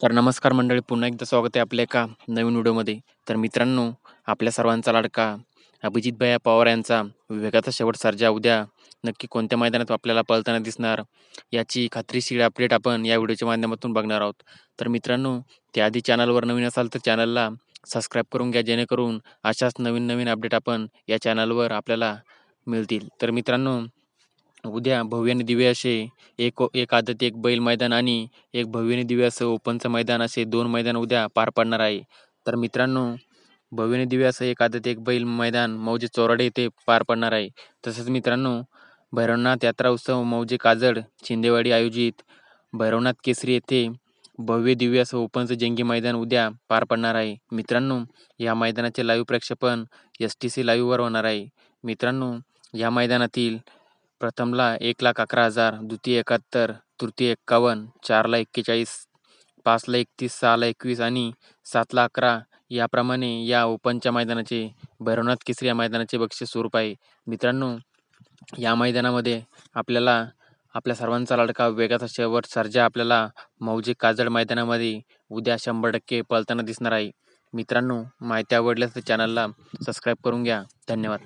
तर नमस्कार मंडळी पुन्हा एकदा स्वागत आहे आपल्या एका नवीन व्हिडिओमध्ये. तर मित्रांनो आपल्या सर्वांचा लाडका अभिजित भैया पवार यांचा विवेकाचा शेवट सर्जा उद्या नक्की कोणत्या मैदानात आपल्याला पळताना दिसणार याची खात्रीशीर अपडेट आपण या व्हिडिओच्या माध्यमातून बघणार आहोत. तर मित्रांनो त्याआधी चॅनलवर नवीन असाल तर चॅनलला सबस्क्राईब करून घ्या जेणेकरून अशाच नवीन नवीन अपडेट आपण या चॅनलवर आपल्याला मिळतील. तर मित्रांनो उद्या भव्य आणि दिव्य असे एक एक आदत एक बैल मैदान आणि एक भव्य आणि दिव्य असं ओपनचं मैदान असे दोन मैदान उद्या पार पडणार आहे. तर मित्रांनो भव्य आणि दिव्य असं एक आदत एक बैल मैदान मौजे चोराडे येथे पार पडणार आहे. तसंच मित्रांनो भैरवनाथ यात्रा उत्सव मौजे काजड शिंदेवाडी आयोजित भैरवनाथ केसरी येथे भव्य दिव्य असं ओपनचं जंगी मैदान उद्या पार पडणार आहे. मित्रांनो या मैदानाचे लाईव्ह प्रक्षेपण एस टी सी लाईव्हवर होणार आहे. मित्रांनो या मैदानातील प्रथमला एक लाख अकरा हजार द्वितीय एकाहत्तर तृतीय एक्कावन्न चारला एक्केचाळीस पाचला एकतीस सहाला एकवीस आणि सातला अकरा. याप्रमाणे या ओपनच्या मैदानाचे भैरवनाथ केसरी या मैदानाचे बक्षीस स्वरूप आहे. मित्रांनो या मैदानामध्ये आपल्याला आपल्या सर्वांचा लाडका वेगाचा शेवट सर्जा आपल्याला मौजे काजड मैदानामध्ये उद्या शंभर टक्के पळताना दिसणार आहे. मित्रांनो माहिती आवडल्यास तर चॅनलला सबस्क्राईब करून घ्या. धन्यवाद.